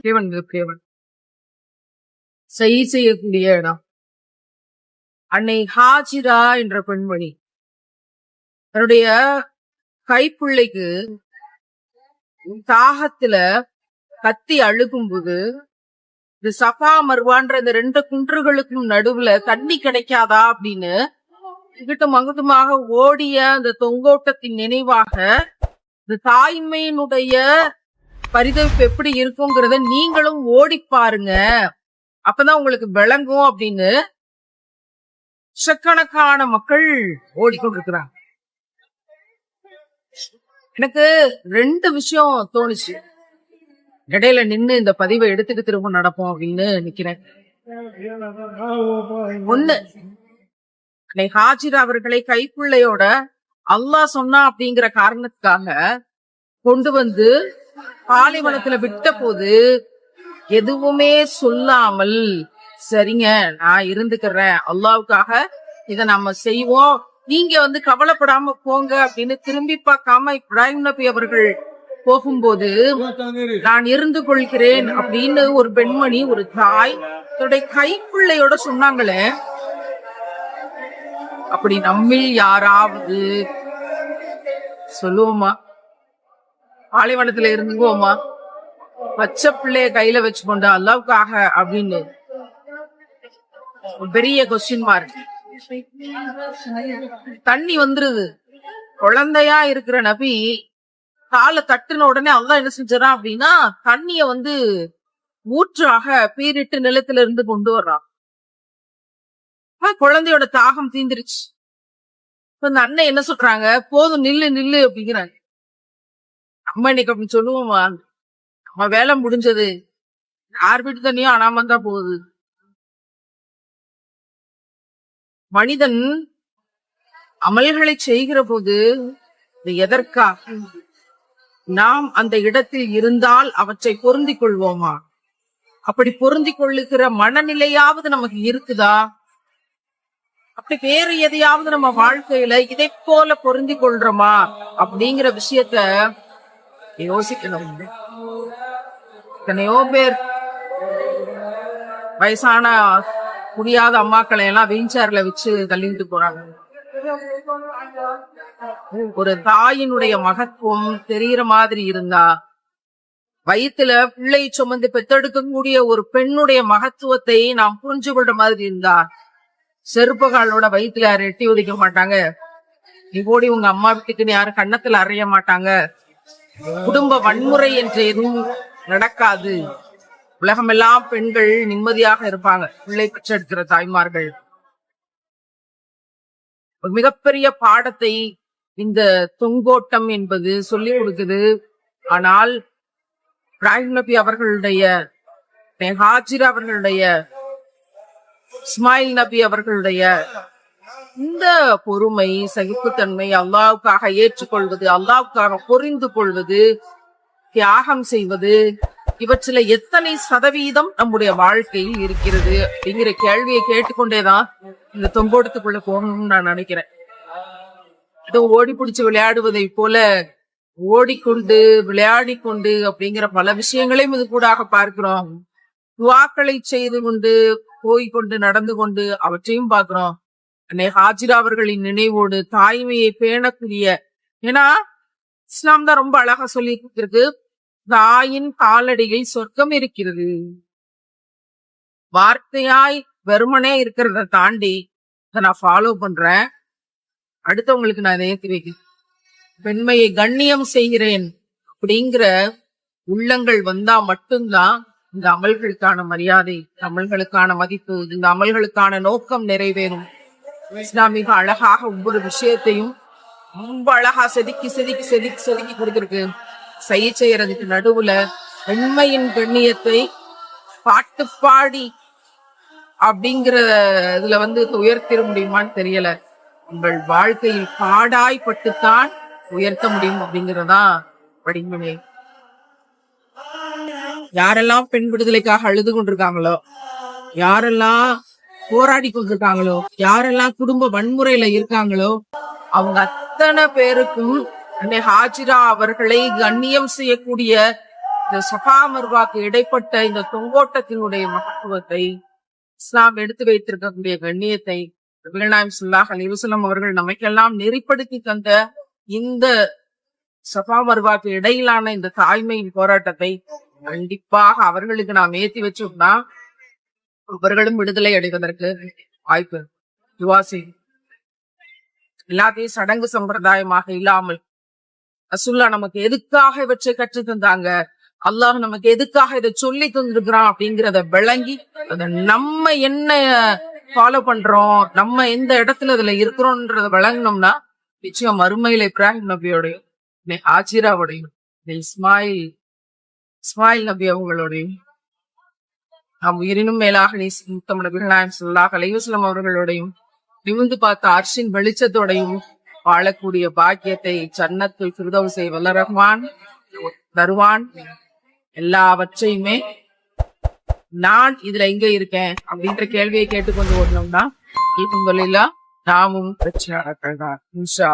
தேவன் தேவன் செய் செய்யக்கூடிய இடம். அன்னை ஹாஜிரா என்ற பெண்மணி. தன்னுடைய கைப்பிள்ளைக்கு தாகத்துல கத்தி அழுகும்போது இந்த சஃபா மர்வான்ற இந்த ரெண்டு குன்றுகளுக்கும் நடுவுல தண்ணி கிடைக்காதா அப்படின்னு இங்கிட்டும் அங்கிட்டுமாக ஓடிய அந்த தொங்கோட்டத்தின் நினைவாக இந்த தாய்மையினுடைய பரிதவிப்பு எப்படி இருக்குங்கிறத நீங்களும் ஓடி பாருங்க. அப்பதான் உங்களுக்கு விளங்கும் அப்படின்னு லட்சக்கணக்கான மக்கள் ஓடிக்கொண்டிருக்கிறாங்க. எனக்கு ரெண்டு விஷயம் தோணுச்சு. இடையில நின்னு இந்த பதிவை எடுத்துட்டு திரும்ப நடப்போம் அப்படின்னு நிக்கிறேன் ஒண்ணு அன்னை ஹாஜிர் அவர்களை கைப்பிள்ளையோட அல்லாஹ் சொன்னா அப்படிங்கிற காரணத்துக்காக கொண்டு வந்து பாலைவனத்துல விட்ட போது எதுவுமே சொல்லாமல் சரிங்க நான் இருந்துக்கிறேன். அல்லாவுக்காக இத நம்ம செய்வோம். நீங்க வந்து கவலைப்படாம போங்க அப்படின்னு திரும்பி பார்க்காம இப்ராஹிம் நபி அவர்கள் போகும்போது நான் இருந்து கொள்கிறேன் அப்படின்னு ஒரு பெண்மணி ஒரு தாய் தன்னுடைய கைப்பிள்ளையோட சொன்னாங்களே அப்படி நம்மில் யாராவது சொல்லுவோமா பாலைவனத்துல இருந்துக்குவோமா பச்சை பிள்ளைய கையில வச்சுக்கொண்டு அல்லாவுக்காக அப்படின்னு. பெரிய கொஸ்டின் மார்க் தண்ணி வந்துருது. குழந்தையா இருக்கிற நபி காலை தட்டுன உடனே அல்லாஹ் என்ன செஞ்சான் அப்படின்னா தண்ணிய வந்து ஊற்றாக பீரிட்டு நிலத்துல இருந்து கொண்டு வர்றான். குழந்தையோட தாகம் தீந்துருச்சு. இப்ப இந்த அண்ணன் என்ன சொல்றாங்க? போதும் நில்லு நில்லு அப்படிங்கிறாங்க நம்ம இன்னைக்கு அப்படி சொல்லுவோமா நம்ம வேலை முடிஞ்சது. யார் வீட்டு தண்ணியும் அனாம தான் போகுது. மனிதன் அமல்களை செய்கிற போது எதற்காக? நாம் அந்த இடத்தில் இருந்தால் அவற்றை பொருந்திக் கொள்வோமா? அப்படி பொருந்திக் கொள்ளுகிற மனநிலையாவது நமக்கு இருக்குதா? அப்படி வேற எதையாவது நம்ம வாழ்க்கையில இதை போல பொருந்தி கொள்றோமா அப்படிங்கிற விஷயத்த யோசிக்கணும். எத்தனையோ பேர் வயசான முடியாத அம்மாக்களை எல்லாம் வீல் சேர்ல வச்சு தள்ளிட்டு போறாங்க. ஒரு தாயினுடைய மகத்துவம் தெரியற மாதிரி இருந்தா வயித்துல பிள்ளை சுமந்து பெத்தெடுக்கக்கூடிய ஒரு பெண்ணுடைய மகத்துவத்தை நாம் புரிஞ்சு கொள்ற மாதிரி இருந்தா செருப்பகாலோட வயித்துல யாரும் எட்டி உதைக்க மாட்டாங்க. நீ ஓடி உங்க அம்மா வீட்டுக்குன்னு யாரும் கன்னத்துல அறைய மாட்டாங்க. குடும்ப வன்முறை என்று எதுவும் நடக்காது. உலகமெல்லாம் பெண்கள் நிம்மதியாக இருப்பாங்க. பிள்ளை பெற்றெடுக்கிற தாய்மார்கள். ஒரு மிகப்பெரிய பாடத்தை இந்த தொங்கோட்டம் என்பது சொல்லி கொடுக்குது. ஆனால் இப்ராஹிம் நபி அவர்களுடைய ஹாஜிர் அவர்களுடைய இஸ்மாயில் நபி அவர்களுடைய இந்த பொறுமை சகிப்புத்தன்மை அல்லாவுக்காக ஏற்றுக்கொள்வது அல்லாவுக்காக புரிந்து கொள்வது தியாகம் செய்வது இவற்றில எத்தனை சதவீதம் நம்முடைய வாழ்க்கையில் இருக்கிறது அப்படிங்கிற கேள்வியை கேட்டுக்கொண்டேதான் இந்த தொங்கோடத்துக்குள்ள போகணும்னு நான் நினைக்கிறேன். ஏதோ ஓடி பிடிச்சு விளையாடுவதை போல ஓடிக்கொண்டு விளையாடி கொண்டு அப்படிங்கிற பல விஷயங்களையும் இது கூடாக பார்க்கிறோம். துவாக்களை செய்து கொண்டு போய் கொண்டு நடந்து கொண்டு அவற்றையும் பார்க்கிறோம். அன்னை ஹாஜிரா அவர்களின் நினைவோடு தாய்மையை பேணக்கூடிய ஏன்னா இஸ்லாம் தான் ரொம்ப அழகா சொல்லி இருக்கு தாயின் காலடியில் சொர்க்கம் இருக்கிறது. வார்த்தையாய் வெறுமனே இருக்கிறத தாண்டி அதை நான் ஃபாலோ பண்றேன். அடுத்தவங்களுக்கு நான் ஏற்றி வைக்கிறேன். பெண்மையை கண்ணியம் செய்கிறேன் அப்படிங்கிற உள்ளங்கள் வந்தா மட்டும்தான் இந்த அமல்களுக்கான மரியாதை அமல்களுக்கான மதிப்பு இந்த அமல்களுக்கான நோக்கம் நிறைவேறும். இஸ்லாம் மிக அழகாக ஒவ்வொரு விஷயத்தையும் ரொம்ப அழகா செதுக்கி செதுக்கி செதுக்கி செதுக்கி கொடுத்துருக்கு. செய்ய செய்யறதுக்கு நடுவுல உண்மையின் கண்ணியத்தை பாட்டு பாடி அப்படிங்கிற இதுல வந்து உயர்த்திட முடியுமான்னு தெரியல. உங்கள் வாழ்க்கையில் பாடாய் பட்டுத்தான் உயர்த்த முடியும் அப்படிங்கறதா படிமனே யாரெல்லாம் பெண் விடுதலைக்காக அழுது கொண்டிருக்காங்களோ யாரெல்லாம் போராடி கொண்டிருக்காங்களோ யாரெல்லாம் குடும்ப வன்முறையில இருக்காங்களோ அவங்க அத்தனை பேருக்கும் அன்னை ஹாஜிரா அவர்களை கண்ணியம் செய்யக்கூடிய இந்த சபா மர்வாக்கு இடைப்பட்ட இந்த தொங்கோட்டத்தினுடைய மகத்துவத்தை இஸ்லாம் எடுத்து வைத்திருக்கக்கூடிய கண்ணியத்தை நபிகள்நாயம் சுல்லாஹ் அலிவசலம் அவர்கள் நமக்கெல்லாம் நெறிப்படுத்தி தந்த இந்த சபா மர்வாக்கு இடையிலான இந்த தாய்மையின் போராட்டத்தை கண்டிப்பாக அவர்களுக்கு நாம் ஏத்தி வச்சோம்னா அவர்களும் விடுதலை அடைவதற்கு வாய்ப்பு. துவாசி எல்லாத்தையும் சடங்கு சம்பிரதாயமாக இல்லாமல் ரசுல்லா நமக்கு எதுக்காக இவற்றை கற்று தந்தாங்க? அல்லாஹ் நமக்கு எதுக்காக இதை சொல்லி தந்திருக்கிறான் அப்படிங்கிறத விளங்கி அதை நம்ம என்ன ஃபாலோ பண்றோம்? நம்ம எந்த இடத்துல இதுல இருக்கிறோம்ன்றத விளங்கினோம்னா நிச்சயம் மறுமையில இப்ராஹிம் நபியோடையும் ஆச்சிராவோடையும் இஸ்மாயில் இஸ்மாயில் நபி அவங்களுடைய நாம் உயிரினும் மேலாக நீ முத்தம் நபிகள் நாயம் சொல்லாஹ் அவர்களோடையும் நிமிந்து பார்த்த அர்ஷின் வெளிச்சத்தோடையும் வாழக்கூடிய பாக்கியத்தை சன்னத்தில் ஃபிர்தௌஸை வல்ல ரஹ்மான் தருவான். எல்லாவற்றையுமே நான் இதுல எங்க இருக்கேன் அப்படின்ற கேள்வியை கேட்டுக்கொண்டு ஓடணும்னா நாமும் பிரச்சனை இன்ஷா